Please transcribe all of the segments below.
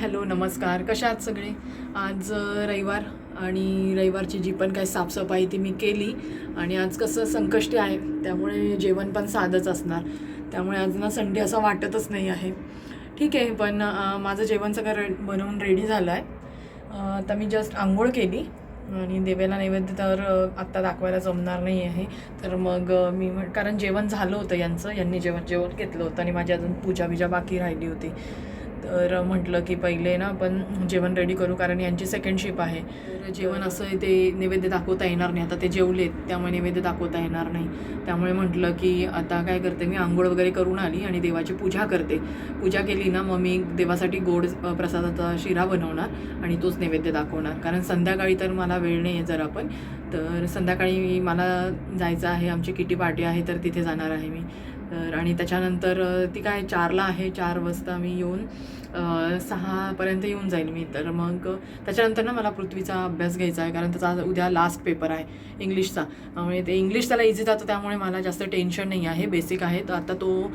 Hello नमस्कार. कशा आहात सगळे? आज रविवार आणि रविवारची जी पण काही साफसफाई ती मी केली आणि आज कसं संकष्टी आहे त्यामुळे जेवण पण साधंच असणार. त्यामुळे आज ना संडे असं वाटतच नाही आहे. ठीक आहे पण माझं जेवण सगळं रे बनवून रेडी झालं आहे आता मी जस्ट आंघोळ केली आणि देवेला नैवेद्य तर आत्ता दाखवायला जमणार नाही आहे. तर मग मी कारण जेवण झालं होतं यांचं यांनी जेवण जेवण घेतलं होतं आणि माझी अजून पूजा बिजा बाकी राहिली होती. तर म्हटलं की पहिले ना आपण जेवण रेडी करू कारण यांची सेकंड शिप आहे. तर जेवण असं आहे ते नैवेद्य दाखवता येणार नाही. आता ते जेवलेत त्यामुळे नैवेद्य दाखवता येणार नाही. त्यामुळे म्हटलं की आता काय करते मी आंघोळ वगैरे करून आली आणि देवाची पूजा करते. पूजा केली ना मग मी देवासाठी गोड प्रसादाचा शिरा बनवणार आणि तोच नैवेद्य दाखवणार. कारण संध्याकाळी तर मला वेळ नाही आहे जरा पण. तर संध्याकाळी मला जायचं आहे आमची किटी पार्टी आहे तर तिथे जाणार आहे मी. तर आणि त्याच्यानंतर ती काय चारला आहे चार वाजता मी येऊन सहापर्यंत येऊन जाईल मी. तर मग त्याच्यानंतर ना मला पृथ्वीचा अभ्यास घ्यायचा आहे. कारण त्याचा आज उद्या लास्ट पेपर आहे इंग्लिशचा. त्यामुळे ते इंग्लिश त्याला इझी जातं त्यामुळे मला जास्त टेन्शन नाही आहे. बेसिक आहे. तर आता तो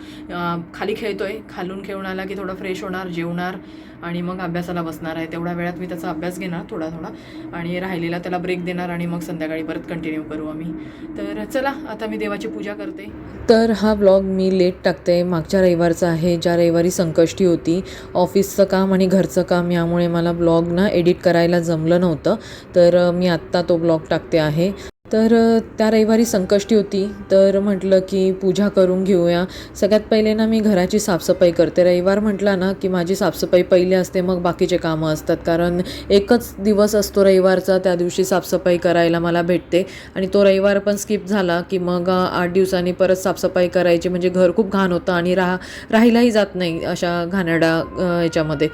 खाली खेळतो आहे खालून खेळून आला की थोडं फ्रेश होणार जेवणार आणि मग अभ्यासाला बसणार आहे. तेवढ्या वेळात मी त्याचा अभ्यास घेणार थोडा थोडा आणि राहिलेला त्याला ब्रेक देणार आणि मग संध्याकाळी परत कंटिन्यू करू आम्ही. तर चला आता मी देवाची पूजा करते. तर हा ब्लॉग मी लेट टाकते. मागच्या रविवारचा आहे. ज्या रविवारी संकष्टी होती ऑफिसचं काम आणि घरचं काम यामुळे मला ब्लॉग ना एडिट करायला जमलं नव्हतं. तर मी आत्ता तो ब्लॉग टाकते आहे. तर त्या रविवारी संकष्टी होती. तर म्हटलं की पूजा करून घेऊया. सगळ्यात पहिले ना मी घराची साफसफाई करते. रविवार म्हटला ना की माझी साफसफाई पहिले असते मग बाकीचे कामं असतात. कारण एकच दिवस असतो रविवारचा त्या दिवशी साफसफाई करायला मला भेटते. आणि तो रविवार पण स्किप झाला की मग आठ दिवसांनी परत साफसफाई करायची. म्हणजे घर खूप घाण होतं आणि राहा राहिलाही जात नाही अशा घाणेरड्या याच्यामध्ये.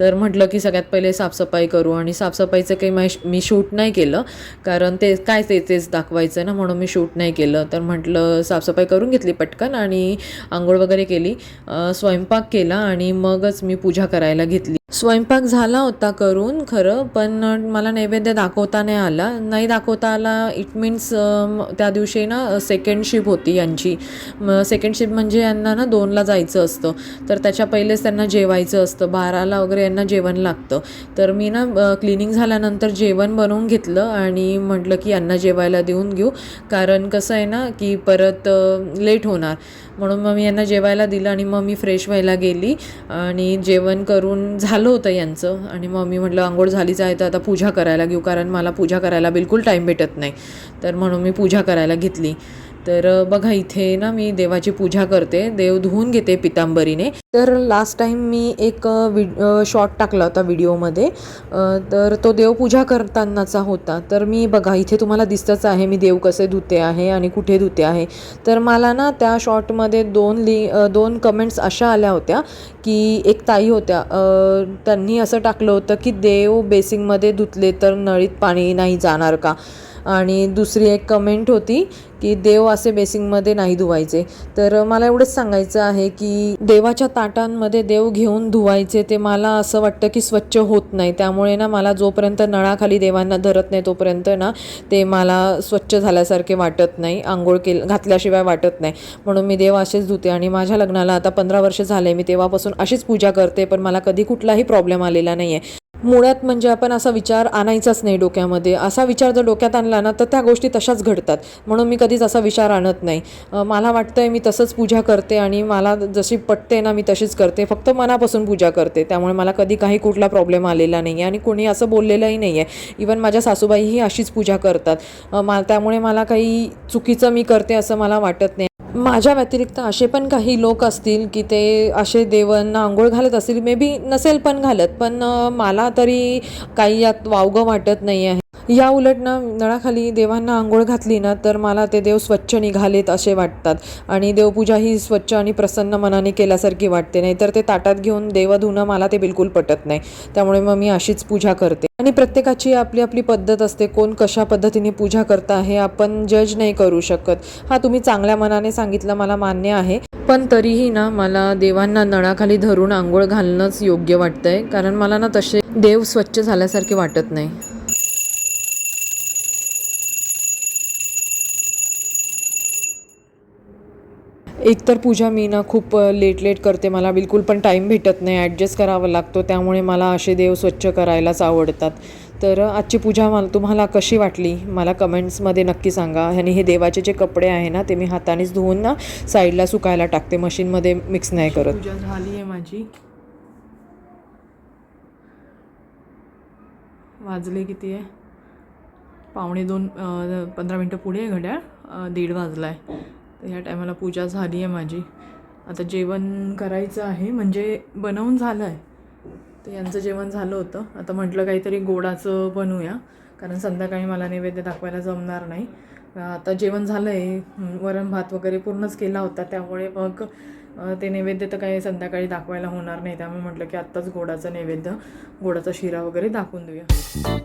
तर म्हटलं की सगळ्यात पहिले साफसफाई करू. आणि साफसफाईचं काही मी शूट नाही केलं. कारण ते काय ते तेच दाखवायचं ना म्हणून मी शूट नाही केलं. तर म्हटलं साफसफाई करून घेतली पटकन आणि आंघोळ वगैरे केली. स्वयंपाक केला आणि मगच मी पूजा करायला घेतली. स्वयंपाक झाला होता करून खरं पण मला नैवेद्य दाखवता नाही आला. नाही दाखवता आला इट मीन्स त्या दिवशी ना सेकंड शिप होती यांची. सेकंड शिप म्हणजे यांना ना दोनला जायचं असतं. तर त्याच्या पहिलेच त्यांना जेवायचं असतं. बाराला वगैरे यांना जेवण लागतं. तर मी ना क्लिनिंग झाल्यानंतर जेवण बनवून घेतलं आणि म्हटलं की यांना जेवायला देऊन घेऊ. कारण कसं आहे ना की परत लेट होणार. म्हणून मग मी यांना जेवायला दिलं आणि मग मी फ्रेश व्हायला गेली. आणि जेवण करून झालं होतं यांचं. आणि मग मी म्हटलं आंघोळ झालीच आहे तर आता पूजा करायला घेऊ कारण मला पूजा करायला बिलकुल टाईम भेटत नाही. तर म्हणून मी पूजा करायला घेतली. तर बघा इथे ना मी देवाची पूजा करते. देव धुवून घेते पितांबरीने. तर लास्ट टाईम मी एक विड शॉर्ट टाकला होता व्हिडिओमध्ये. तर तो देवपूजा करतानाचा होता. तर मी बघा इथे तुम्हाला दिसतंच आहे मी देव कसे धुते आहे आणि कुठे धुते आहे. तर मला ना त्या शॉर्टमध्ये दोन लि दोन कमेंट्स अशा आल्या होत्या की एक ताई होत्या त्यांनी असं टाकलं होतं की देव बेसिंगमध्ये धुतले तर नळीत पाणी नाही जाणार का? आणि दुसरी एक कमेंट होती की देव असे बेसिंगमध्ये नाही धुवायचे. तर मला एवढंच सांगायचं आहे की देवाच्या ताटांमध्ये देव घेऊन धुवायचे ते मला असं वाटतं की स्वच्छ होत नाही. त्यामुळे ना मला जोपर्यंत नळाखाली देवांना धरत नाही तोपर्यंत ना ते मला स्वच्छ झाल्यासारखे वाटत नाही आंघोळ केल घातल्याशिवाय वाटत नाही. म्हणून मी देव असेच धुते आणि माझ्या लग्नाला आता पंधरा वर्ष झाले मी तेव्हापासून अशीच पूजा करते पण मला कधी कुठलाही प्रॉब्लेम आलेला नाही आहे मुळात म्हणजे आपण असा विचार आणायचाच नाही डोक्यामध्ये. असा विचार जर डोक्यात आणला ना तर त्या गोष्टी तशाच घडतात. म्हणून मी कधीच असा विचार आणत नाही. मला वाटतं आहे मी तसंच पूजा करते आणि मला जशी पटते ना मी तशीच करते. फक्त मनापासून पूजा करते. त्यामुळे मला कधी काही कुठला प्रॉब्लेम आलेला नाही आहे आणि कोणी असं बोललेलंही नाही आहे इवन माझ्या सासूबाईही अशीच पूजा करतात. मा त्यामुळे मला काही चुकीचं मी करते असं मला वाटत नाही. माझ्या व्यतिरिक्त असे पण काही लोक असतील की ते असे देवांना आंघोळ घालत असतील. मे बी नसेल पण घालत पण मला तरी काही यात वावगं वाटत नाही आहे या उलट ना नळाखाली देवांना आंघोळ घातली ना तर मला ते देव स्वच्छ निघालेत असे वाटतात. आणि देवपूजा ही स्वच्छ आणि प्रसन्न मनाने केल्यासारखी वाटते. नाही तर ते ताटात घेऊन देव धुणं मला ते बिलकुल पटत नाही. त्यामुळे मग मी अशीच पूजा करते. आणि प्रत्येकाची आपली आपली पद्धत असते. कोण कशा पद्धतीने पूजा करता हे आपण जज नाही करू शकत. हा तुम्ही चांगल्या मनाने सांगितलं मला मान्य आहे. पण तरीही ना मला देवांना नळाखाली धरून आंघोळ घालणंच योग्य वाटतंय. कारण मला ना तसे देव स्वच्छ झाल्यासारखे वाटत नाही. एकतर पूजा मी ना खूप लेट लेट करते मला बिलकुल पण टाईम भेटत नाही. ॲडजस्ट करावा लागतो त्यामुळे मला असे देव स्वच्छ करायलाच आवडतात. तर आजची पूजा मला तुम्हाला कशी वाटली? मला कमेंट्समध्ये नक्की सांगा. आणि हे देवाचे जे कपडे आहे ना ते मी हातानेच धुवून ना साईडला सुकायला टाकते. मशीनमध्ये मिक्स नाही करत. पूजा झाली आहे माझी. वाजले किती आहे? पावणे दोन पंधरा मिनटं पुढे आहे घड्याळ. दीड वाजला आहे तर ह्या टायमाला पूजा झाली आहे माझी. आता जेवण करायचं आहे म्हणजे बनवून झालं आहे तर यांचं जेवण झालं होतं. आता म्हटलं काहीतरी गोडाचं बनवूया कारण संध्याकाळी मला नैवेद्य दाखवायला जमणार नाही. आता जेवण झालं आहे वरण भात वगैरे पूर्णच केला होता त्यामुळे मग ते नैवेद्य तर काही संध्याकाळी दाखवायला होणार नाही. त्यामुळे म्हटलं की आत्ताच गोडाचं नैवेद्य गोडाचा शिरा वगैरे दाखवून देऊया.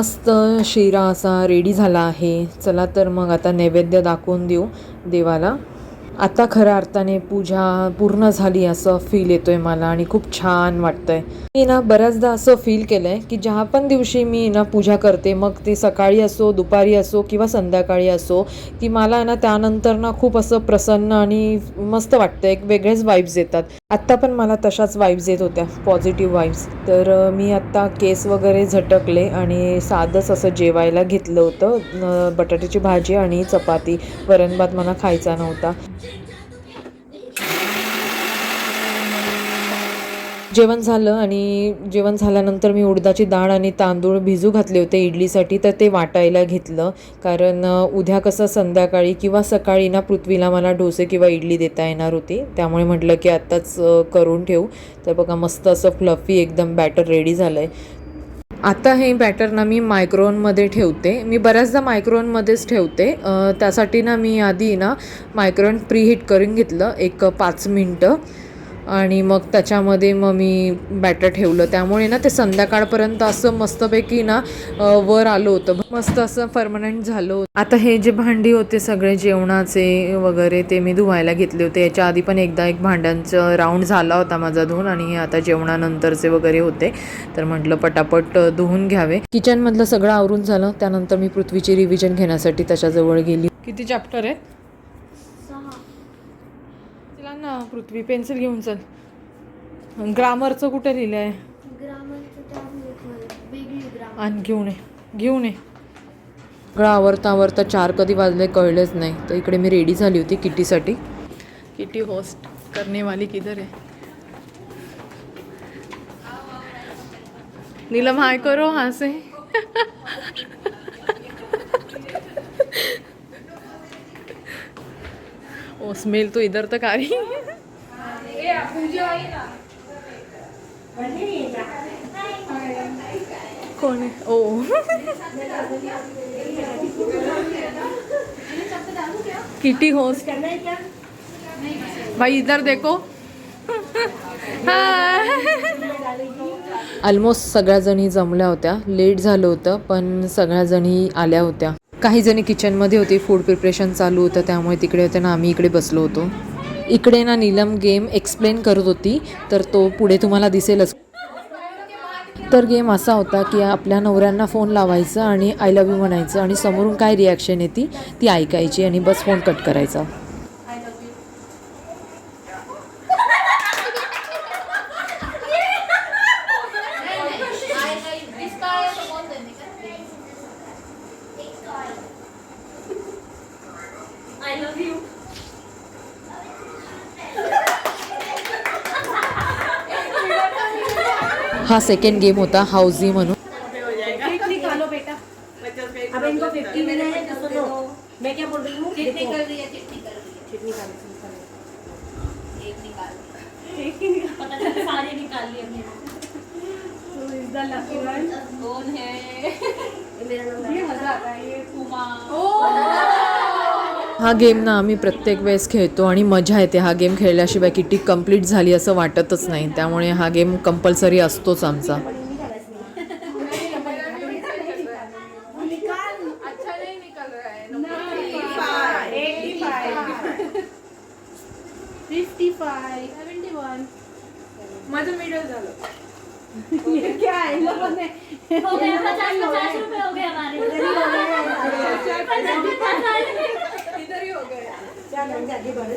मस्त शिरा असा रेडी झाला आहे. चला तर मग आता नैवेद्य दाखवून देऊ देवाला. आता खऱ्या अर्थाने पूजा पूर्ण झाली असं फील येतोय मला आणि खूप छान वाटतंय. मी ना बऱ्याचदा असं फील केलंय की ज्या पण दिवशी मी ना पूजा करते मग ते सकाळी असो दुपारी असो किंवा संध्याकाळी असो की मला ना त्यानंतर ना खूप असं प्रसन्न आणि मस्त वाटतं एक वेगळेच वाईब्स येतात. आत्ता पण मला तशाच वाईब्स येत होत्या पॉझिटिव्ह वाईब्स तर मी आत्ता केस वगैरे झटकले आणि साधंच असं जेवायला घेतलं होतं. बटाट्याची भाजी आणि चपाती. वरण भात मला खायचा नव्हता. जेवण झालं आणि जेवण झाल्यानंतर मी उडदाची डाळ आणि तांदूळ भिजू घातले होते इडलीसाठी तर ते वाटायला घेतलं. कारण उद्या कसं संध्याकाळी किंवा सकाळी ना पृथ्वीला मला डोसे किंवा इडली देता येणार होती. त्यामुळे म्हटलं की आत्ताच करून ठेवू. तर बघा मस्त असं फ्लफी एकदम बॅटर रेडी झालं आहे आता हे बॅटर ना मी मायक्रोनमध्ये ठेवते. मी बऱ्याचदा मायक्रोनमध्येच ठेवते. त्यासाठी ना मी आधी ना मायक्रोन प्रीहीट करून घेतलं. एक पाच मिनटं. आणि मग त्याच्यामध्ये मग मी बॅटर ठेवलं. त्यामुळे ना ते संध्याकाळपर्यंत असं मस्तपैकी ना वर आलं होतं. मस्त असं परमनंट झालं होतं. आता हे जे भांडी होते सगळे जेवणाचे वगैरे ते मी धुवायला घेतले होते. याच्या आधी पण एकदा एक भांड्यांचं राऊंड झाला होता माझा धुवून आणि हे आता जेवणानंतरचे वगैरे होते. तर म्हटलं पटापट धुवून घ्यावे. किचनमधलं सगळं आवरून झालं. त्यानंतर मी पृथ्वीची रिव्हिजन घेण्यासाठी त्याच्याजवळ गेली. किती चॅप्टर आहेत ना पृथ्वी पेन्सिल घेऊन चल. ग्रामरचं कुठे लिहिलं आहे आणि घेऊन ये. घेऊन ये. सगळं आवरता आवरता चार कधी वाजले कळलेच नाही. तर इकडे मी रेडी झाली होती किट्टीसाठी किटी होस्ट करने वाली किधर है नीलम हाय करो हाँ ओ स्मेल तो इधर तक आ रही है। कौन है? ओ। Kitty host. भाई इधर देखो। ऑलमोस्ट सगळ्याजणी जमल्या होत्या. लेट झालं होतं पण सगळ्याजणी आल्या होत्या. काही जणी किचनमध्ये होती फूड प्रिपरेशन चालू होतं त्यामुळे तिकडे होते ना आम्ही इकडे बसलो होतो. इकडे ना नीलम गेम एक्सप्लेन करत होती तर तो पुढे तुम्हाला दिसेलच. तर गेम असा होता की आपल्या नवऱ्यांना फोन लावायचा आणि आय लव्ह यू म्हणायचं आणि समोरून काय रिॲक्शन येते ती ऐकायची आणि बस फोन कट करायचा हा सेकंड गेम होता हाऊझी म्हणून अब इनको फिफ्टी मिले हैं तो सुनो मैं क्या बोल रही हूँ चिट्ठी कर रही है चिट्ठी कर रही है एक निकाल पता चला सारे निकाल लिए हमने। कौन है? ये मेरा नंबर ये मजा आता है ये उमा हा गेम ना आम्ही प्रत्येक वेळेस खेळतो आणि मजा येते. हा गेम खेळल्याशिवाय किटी कंप्लीट झाली असं वाटतच नाही. त्यामुळे हा गेम कंपल्सरी असतोच आमचा. जागी बरं.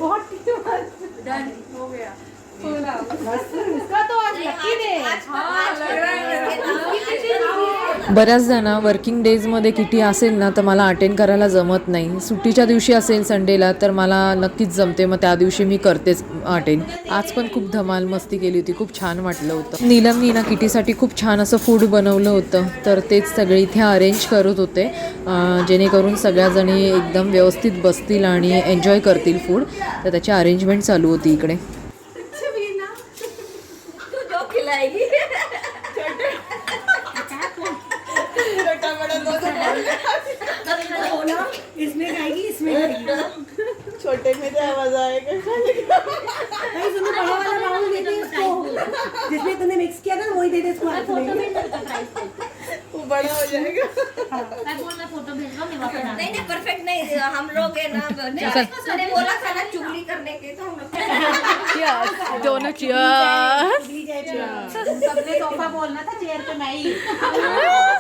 डन हो गया. बऱ्याचदा ना वर्किंग डेजमध्ये किटी असेल ना तर मला अटेंड करायला जमत नाही. सुट्टीच्या दिवशी असेल संडेला तर मला नक्कीच जमते. मग त्या दिवशी मी करतेच अटेंड आज पण खूप धमाल मस्ती केली होती. खूप छान वाटलं होतं. नीलमनी ना किटीसाठी खूप छान असं फूड बनवलं होतं. तर तेच सगळे इथे अरेंज करत होते. जेणेकरून सगळ्याजणी एकदम व्यवस्थित बसतील आणि एन्जॉय करतील फूड तर त्याची अरेंजमेंट चालू होती इकडे. छोटे में तो आएगा भाई सुनो बड़ा वाला बाउल दे दे इसको। जिसमें तूने मिक्स किया था वही दे दे इसको हाथ में। वो बड़ा हो जाएगा। मैं बोल मैं फ़ोटो भेज रहा हूँ। वापस नहीं नहीं परफेक्ट नहीं हम लोग है ना मैंने बोला था ना चुगली करने के तो हम लोग दोनों चियर्स सबने सोफा बोलना था चेयर पे मैं ही।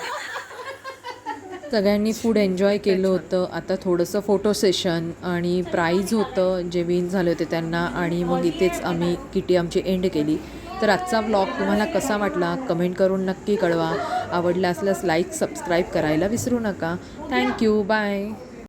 सगळ्यांनी फूड एन्जॉय केलं होतं. आता थोडंसं फोटो सेशन आणि प्राईज होतं. जे विन झाले होते त्यांना आणि मग इथेच आम्ही किटी आमची एंड केली. तर आजचा ब्लॉग तुम्हाला कसा वाटला? कमेंट करून नक्की कळवा. आवडला असल्यास लाईक सबस्क्राईब करायला विसरू नका. Thank you bye